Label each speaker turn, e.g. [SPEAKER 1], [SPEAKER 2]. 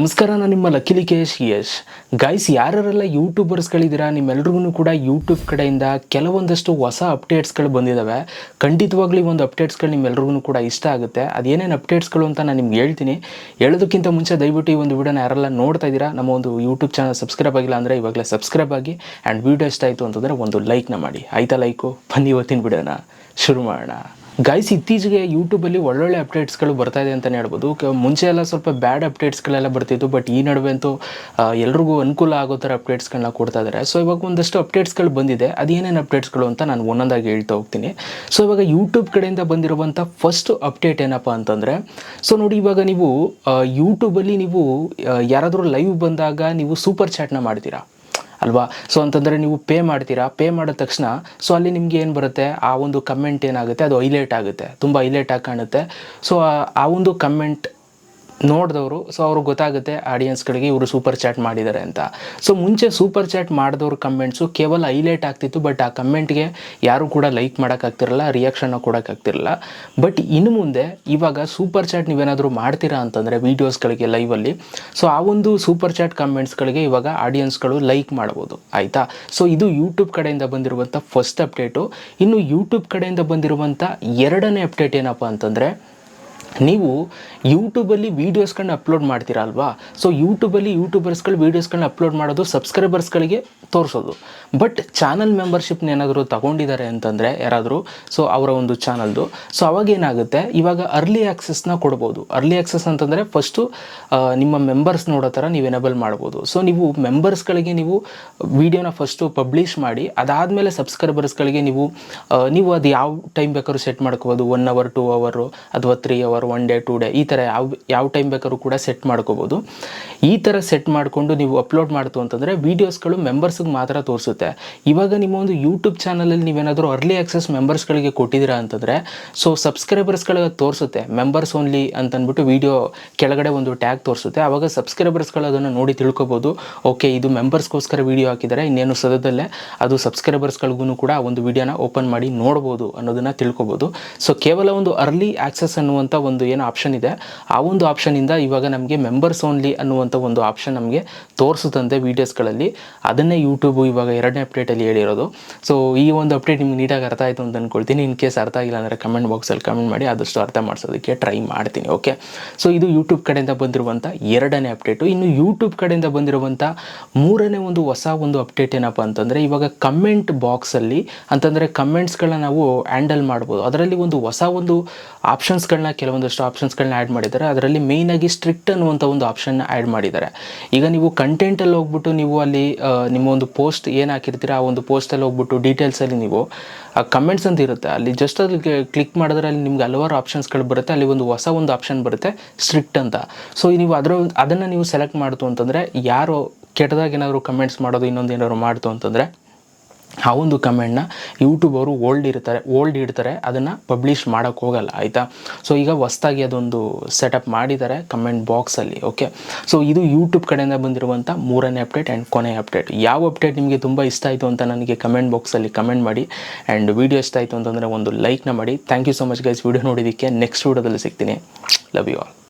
[SPEAKER 1] ನಮಸ್ಕಾರ, ನಾನು ನಿಮ್ಮ ಲಕ್ಕಿಲಿ ಕೇಶ್ ಯಶ್. ಗೈಸ್ ಯಾರೆಲ್ಲ ಯೂಟ್ಯೂಬರ್ಸ್ಗಳಿದ್ದೀರಾ ನಿಮ್ಮೆಲ್ರಿಗೂ ಕೂಡ ಯೂಟ್ಯೂಬ್ ಕಡೆಯಿಂದ ಕೆಲವೊಂದಷ್ಟು ಹೊಸ ಅಪ್ಡೇಟ್ಸ್ಗಳು ಬಂದಿದ್ದಾವೆ ಖಂಡಿತವಾಗ್ಲೂ ಒಂದು ಅಪ್ಡೇಟ್ಸ್ಗಳು ನಿಮ್ಮೆಲ್ರಿಗೂ ಕೂಡ ಇಷ್ಟ ಆಗುತ್ತೆ. ಅದೇನೇನು ಅಪ್ಡೇಟ್ಸ್ಗಳು ಅಂತ ನಾನು ನಿಮ್ಗೆ ಹೇಳ್ತೀನಿ. ಹೇಳೋದಕ್ಕಿಂತ ಮುಂಚೆ ದಯವಿಟ್ಟು ಈ ಒಂದು ವಿಡಿಯೋನ ಯಾರೆಲ್ಲ ನೋಡ್ತಾ ಇದ್ದೀರಾ, ನಮ್ಮ ಒಂದು ಯೂಟ್ಯೂಬ್ ಚಾನಲ್ ಸಬ್ಸ್ಕ್ರೈಬ್ ಆಗಿಲ್ಲ ಅಂದರೆ ಇವಾಗಲೇ ಸಬ್ಸ್ಕ್ರೈಬ್ ಆಗಿ ಆ್ಯಂಡ್ ವಿಡಿಯೋ ಇಷ್ಟ ಆಯಿತು ಅಂತಂದರೆ ಒಂದು ಲೈಕ್ನ ಮಾಡಿ. ಆಯ್ತಾ ಲೈಕು ಬನ್ನಿ ಇವತ್ತಿನ ವಿಡಿಯೋನ ಶುರು ಮಾಡೋಣ. ಗೈಸ್ ಇತ್ತೀಚೆಗೆ ಯೂಟ್ಯೂಬಲ್ಲಿ ಒಳ್ಳೊಳ್ಳೆ ಅಪ್ಡೇಟ್ಸ್ಗಳು ಬರ್ತಾ ಇದೆ ಅಂತಲೇ ಹೇಳ್ಬೋದು. ಮುಂಚೆ ಎಲ್ಲ ಸ್ವಲ್ಪ ಬ್ಯಾಡ್ ಅಪ್ಡೇಟ್ಸ್ಗಳೆಲ್ಲ ಬರ್ತಿತ್ತು ಬಟ್ ಈ ನಡುವೆ ಅಂತೂ ಎಲ್ರಿಗೂ ಅನುಕೂಲ ಆಗೋ ಥರ ಅಪ್ಡೇಟ್ಸ್ಗಳನ್ನ ಕೊಡ್ತಾ ಇದ್ದಾರೆ ಸೊ ಇವಾಗ ಒಂದಷ್ಟು ಅಪ್ಡೇಟ್ಸ್ಗಳು ಬಂದಿದೆ. ಅದೇನೇನು ಅಪ್ಡೇಟ್ಸ್ಗಳು ಅಂತ ನಾನು ಒಂದೊಂದಾಗಿ ಹೇಳ್ತಾ ಹೋಗ್ತೀನಿ. ಸೊ ಇವಾಗ ಯೂಟ್ಯೂಬ್ ಕಡೆಯಿಂದ ಬಂದಿರುವಂಥ ಫಸ್ಟ್ ಅಪ್ಡೇಟ್ ಏನಪ್ಪ ಅಂತಂದರೆ ಸೊ ನೋಡಿ ಇವಾಗ ನೀವು ಯೂಟ್ಯೂಬಲ್ಲಿ ನೀವು ಯಾರಾದರೂ ಲೈವ್ ಬಂದಾಗ ನೀವು ಸೂಪರ್ ಚಾಟ್ನ ಮಾಡ್ತೀರಾ? ಅಲ್ವಾ? ಸೊ ಅಂತಂದರೆ ನೀವು ಪೇ ಮಾಡ್ತೀರಾ? ಪೇ ಮಾಡಿದ ತಕ್ಷಣ ಸೊ ಅಲ್ಲಿ ನಿಮಗೆ ಏನು ಬರುತ್ತೆ? ಆ ಒಂದು ಕಮೆಂಟ್ ಏನಾಗುತ್ತೆ? ಅದು ಹೈಲೈಟ್ ಆಗುತ್ತೆ. ತುಂಬ ಹೈಲೈಟ್ ಆಗಿ ಕಾಣುತ್ತೆ. ಸೊ ಆ ಒಂದು ಕಮೆಂಟ್ ನೋಡಿದವರು ಸೊ ಅವ್ರಿಗೆ ಗೊತ್ತಾಗುತ್ತೆ ಆಡಿಯನ್ಸ್ಗಳಿಗೆ ಇವರು ಸೂಪರ್ ಚಾಟ್ ಮಾಡಿದ್ದಾರೆ ಅಂತ. ಸೊ ಮುಂಚೆ ಸೂಪರ್ ಚಾಟ್ ಮಾಡಿದವ್ರ ಕಮೆಂಟ್ಸು ಕೇವಲ ಹೈಲೈಟ್ ಆಗ್ತಿತ್ತು ಬಟ್ ಆ ಕಮೆಂಟ್ಗೆ ಯಾರು ಕೂಡ ಲೈಕ್ ಮಾಡೋಕ್ಕಾಗ್ತಿರಲ್ಲ ರಿಯಾಕ್ಷನ್ನ ಕೊಡೋಕ್ಕಾಗ್ತಿರಲ್ಲ ಬಟ್ ಇನ್ನು ಮುಂದೆ ಇವಾಗ ಸೂಪರ್ ಚಾಟ್ ನೀವೇನಾದರೂ ಮಾಡ್ತೀರಾ ಅಂತಂದರೆ ವೀಡಿಯೋಸ್ಗಳಿಗೆ ಲೈವಲ್ಲಿ ಸೊ ಆ ಒಂದು ಸೂಪರ್ ಚಾಟ್ ಕಮೆಂಟ್ಸ್ಗಳಿಗೆ ಇವಾಗ ಆಡಿಯನ್ಸ್ಗಳು ಲೈಕ್ ಮಾಡ್ಬೋದು, ಆಯಿತಾ? ಸೊ ಇದು ಯೂಟ್ಯೂಬ್ ಕಡೆಯಿಂದ ಬಂದಿರುವಂಥ ಫಸ್ಟ್ ಅಪ್ಡೇಟು ಇನ್ನು ಯೂಟ್ಯೂಬ್ ಕಡೆಯಿಂದ ಬಂದಿರುವಂಥ ಎರಡನೇ ಅಪ್ಡೇಟ್ ಏನಪ್ಪ ಅಂತಂದರೆ ನೀವು ಯೂಟ್ಯೂಬಲ್ಲಿ ವೀಡಿಯೋಸ್ಗಳನ್ನ ಅಪ್ಲೋಡ್ ಮಾಡ್ತೀರಾ ಅಲ್ವಾ ಸೊ ಯೂಟ್ಯೂಬಲ್ಲಿ ಯೂಟ್ಯೂಬರ್ಸ್ಗಳು ವೀಡಿಯೋಸ್ಗಳನ್ನ ಅಪ್ಲೋಡ್ ಮಾಡೋದು ಸಬ್ಸ್ಕ್ರೈಬರ್ಸ್ಗಳಿಗೆ ತೋರಿಸೋದು. ಬಟ್ ಚಾನಲ್ ಮೆಂಬರ್ಶಿಪ್ನ ಏನಾದರೂ ತಗೊಂಡಿದ್ದಾರೆ ಅಂತಂದರೆ ಯಾರಾದರೂ ಸೊ ಅವರ ಒಂದು ಚಾನಲ್ದು ಸೊ ಅವಾಗ ಏನಾಗುತ್ತೆ? ಇವಾಗ ಅರ್ಲಿ ಆ್ಯಕ್ಸಸ್ನ ಕೊಡ್ಬೋದು. ಅರ್ಲಿ ಆ್ಯಕ್ಸಸ್ ಅಂತಂದರೆ ಫಸ್ಟು ನಿಮ್ಮ ಮೆಂಬರ್ಸ್ ನೋಡೋ ಥರ ನೀವು ಎನೇಬಲ್ ಮಾಡ್ಬೋದು. ಸೊ ನೀವು ಮೆಂಬರ್ಸ್ಗಳಿಗೆ ನೀವು ವೀಡಿಯೋನ ಫಸ್ಟು ಪಬ್ಲಿಷ್ ಮಾಡಿ, ಅದಾದಮೇಲೆ ಸಬ್ಸ್ಕ್ರೈಬರ್ಸ್ಗಳಿಗೆ ನೀವು ನೀವು ಅದು ಯಾವ ಟೈಮ್ ಬೇಕಾದ್ರೂ ಸೆಟ್ ಮಾಡ್ಕೋಬೋದು? ಒನ್ ಅವರ್ ಟೂ ಅವರು ಅಥವಾ three hour one day two day ಈ ಥರ ಯಾವ ಯಾವ ಟೈಮ್ ಬೇಕಾದ್ರೂ ಕೂಡ ಸೆಟ್ ಮಾಡ್ಕೋಬೋದು. ಈ ಥರ ಸೆಟ್ ಮಾಡಿಕೊಂಡು ನೀವು ಅಪ್ಲೋಡ್ ಮಾಡ್ತು ಅಂತಂದರೆ ವೀಡಿಯೋಸ್ಗಳು ಮೆಂಬರ್ಸ್ಗೆ ಮಾತ್ರ ತೋರಿಸುತ್ತೆ. ಇವಾಗ ನಿಮ್ಮ ಒಂದು ಯೂಟ್ಯೂಬ್ ಚಾನಲಲ್ಲಿ ನೀವೇನಾದರೂ ಅರ್ಲಿ ಆಕ್ಸೆಸ್ ಮೆಂಬರ್ಸ್ಗಳಿಗೆ ಕೊಟ್ಟಿದ್ದೀರಾ ಅಂತಂದರೆ ಸೊ ಸಬ್ಸ್ಕ್ರೈಬರ್ಸ್ಗಳಿಗೆ ತೋರಿಸುತ್ತೆ. ಮೆಂಬರ್ಸ್ ಓನ್ಲಿ ಅಂತಂದ್ಬಿಟ್ಟು ವೀಡಿಯೋ ಕೆಳಗಡೆ ಒಂದು ಟ್ಯಾಗ್ ತೋರಿಸುತ್ತೆ. ಆವಾಗ ಸಬ್ಸ್ಕ್ರೈಬರ್ಸ್ಗಳು ಅದನ್ನು ನೋಡಿ ತಿಳ್ಕೊಬೋದು. ಓಕೆ ಇದು ಮೆಂಬರ್ಸ್ಗೋಸ್ಕರ ವೀಡಿಯೋ ಹಾಕಿದ್ದಾರೆ ಇನ್ನೇನು ಸದದಲ್ಲೇ, ಅದು ಸಬ್ಸ್ಕ್ರೈಬರ್ಸ್ಗಳಿಗೂ ಕೂಡ ಒಂದು ವೀಡಿಯೋನ ಓಪನ್ ಮಾಡಿ ನೋಡ್ಬೋದು ಅನ್ನೋದನ್ನು ತಿಳ್ಕೊಬೋದು. ಸೊ ಕೇವಲ ಒಂದು ಅರ್ಲಿ ಆಕ್ಸೆಸ್ ಅನ್ನುವಂಥ ಏನು ಆಪ್ಷನ್ ಇದೆ. ಆ ಒಂದು ಆಪ್ಷನಿಂದ ಇವಾಗ ನಮಗೆ ಮೆಂಬರ್ಸ್ ಓನ್ಲಿ ಅನ್ನುವಂಥ ಒಂದು ಆಪ್ಷನ್ ನಮಗೆ ತೋರಿಸುತ್ತಂತೆ ವೀಡಿಯೋಸ್ಗಳಲ್ಲಿ ಅದನ್ನೇ ಯೂಟ್ಯೂಬು ಇವಾಗ ಎರಡನೇ ಅಪ್ಡೇಟಲ್ಲಿ ಹೇಳಿರೋದು. ಸೊ ಈ ಒಂದು ಅಪ್ಡೇಟ್ ನಿಮ್ಗೆ ನೀಟಾಗಿ ಅರ್ಥ ಆಯಿತು ಅಂತ ಅಂದ್ಕೊಳ್ತೀನಿ ಇನ್ ಕೇಸ್ ಅರ್ಥ ಆಗಿಲ್ಲ ಅಂದರೆ ಕಮೆಂಟ್ ಬಾಕ್ಸಲ್ಲಿ ಕಮೆಂಟ್ ಮಾಡಿ, ಆದಷ್ಟು ಅರ್ಥ ಮಾಡಿಸೋದಕ್ಕೆ ಟ್ರೈ ಮಾಡ್ತೀನಿ ಓಕೆ ಸೊ ಇದು ಯೂಟ್ಯೂಬ್ ಕಡೆಯಿಂದ ಬಂದಿರುವಂಥ ಎರಡನೇ ಅಪ್ಡೇಟು ಇನ್ನು ಯೂಟ್ಯೂಬ್ ಕಡೆಯಿಂದ ಬಂದಿರುವಂಥ ಮೂರನೇ ಒಂದು ಹೊಸ ಒಂದು ಅಪ್ಡೇಟ್ ಏನಪ್ಪ ಅಂತಂದರೆ, ಇವಾಗ ಕಮೆಂಟ್ ಬಾಕ್ಸಲ್ಲಿ ಅಂತಂದರೆ ಕಮೆಂಟ್ಸ್ಗಳನ್ನ ನಾವು ಹ್ಯಾಂಡಲ್ ಮಾಡ್ಬೋದು. ಅದರಲ್ಲಿ ಒಂದು ಹೊಸ ಒಂದು ಆಪ್ಷನ್ಸ್ಗಳನ್ನ ಕೆಲವೊಂದಷ್ಟು ಆಪ್ಷನ್ಸ್ಗಳನ್ನ ಆ್ಯಡ್ ಮಾಡಿದ್ದಾರೆ. ಅದರಲ್ಲಿ ಮೇಯ್ನಾಗಿ ಸ್ಟ್ರಿಕ್ಟ್ ಅನ್ನುವಂಥ ಒಂದು ಆಪ್ಷನ್ನ ಆ್ಯಡ್ ಮಾಡಿದ್ದಾರೆ. ಈಗ ನೀವು ಕಂಟೆಂಟಲ್ಲಿ ಹೋಗ್ಬಿಟ್ಟು ನೀವು ಅಲ್ಲಿ ನಿಮ್ಮ ಒಂದು ಪೋಸ್ಟ್ ಏನು ಹಾಕಿರ್ತೀರ, ಆ ಒಂದು ಪೋಸ್ಟಲ್ಲಿ ಹೋಗ್ಬಿಟ್ಟು ಡೀಟೇಲ್ಸಲ್ಲಿ ನೀವು, ಆ ಕಮೆಂಟ್ಸ್ ಅಂತ ಇರುತ್ತೆ. ಅಲ್ಲಿ ಜಸ್ಟ್ ಅಲ್ಲಿ ಕ್ಲಿಕ್ ಮಾಡಿದ್ರೆ ಅಲ್ಲಿ ನಿಮ್ಗೆ ಹಲವಾರು ಆಪ್ಷನ್ಸ್ಗಳು ಬರುತ್ತೆ. ಅಲ್ಲಿ ಒಂದು ಹೊಸ ಒಂದು ಆಪ್ಷನ್ ಬರುತ್ತೆ ಸ್ಟ್ರಿಕ್ಟ್ ಅಂತ. ಸೊ ನೀವು ಅದರ ಅದನ್ನು ನೀವು ಸೆಲೆಕ್ಟ್ ಮಾಡ್ತು ಅಂತಂದರೆ, ಯಾರು ಕೆಟ್ಟದಾಗ ಏನಾದರೂ ಕಮೆಂಟ್ಸ್ ಮಾಡೋದು, ಇನ್ನೊಂದು ಏನಾದ್ರು ಮಾಡ್ತು ಅಂತಂದರೆ ಆ ಒಂದು ಕಮೆಂಟ್ನ ಯೂಟ್ಯೂಬ್ ಅವರು ಓಲ್ಡ್ ಇರ್ತಾರೆ ಓಲ್ಡ್ ಇಡ್ತಾರೆ, ಅದನ್ನು ಪಬ್ಲಿಷ್ ಮಾಡೋಕ್ಕೆ ಹೋಗಲ್ಲ, ಆಯಿತಾ? ಸೊ ಈಗ ಹೊಸ್ದಾಗಿ ಅದೊಂದು ಸೆಟಪ್ ಮಾಡಿದ್ದಾರೆ ಕಮೆಂಟ್ ಬಾಕ್ಸಲ್ಲಿ ಓಕೆ ಸೊ ಇದು ಯೂಟ್ಯೂಬ್ ಕಡೆಯಿಂದ ಬಂದಿರುವಂಥ ಮೂರನೇ ಅಪ್ಡೇಟ್ ಆ್ಯಂಡ್ ಕೊನೆಯ ಅಪ್ಡೇಟ್ ಯಾವ ಅಪ್ಡೇಟ್ ನಿಮಗೆ ತುಂಬ ಇಷ್ಟ ಆಯಿತು ಅಂತ ನನಗೆ ಕಮೆಂಟ್ ಬಾಕ್ಸಲ್ಲಿ ಕಮೆಂಟ್ ಮಾಡಿ ಆ್ಯಂಡ್ ವೀಡಿಯೋ ಇಷ್ಟ ಆಯಿತು ಅಂತಂದರೆ ಒಂದು ಲೈಕ್ನ ಮಾಡಿ. Thank you so much guys video ನೋಡಿದ್ದಕ್ಕೆ ನೆಕ್ಸ್ಟ್ ವೀಡಿಯೋದಲ್ಲಿ ಸಿಗ್ತೀನಿ. Love you all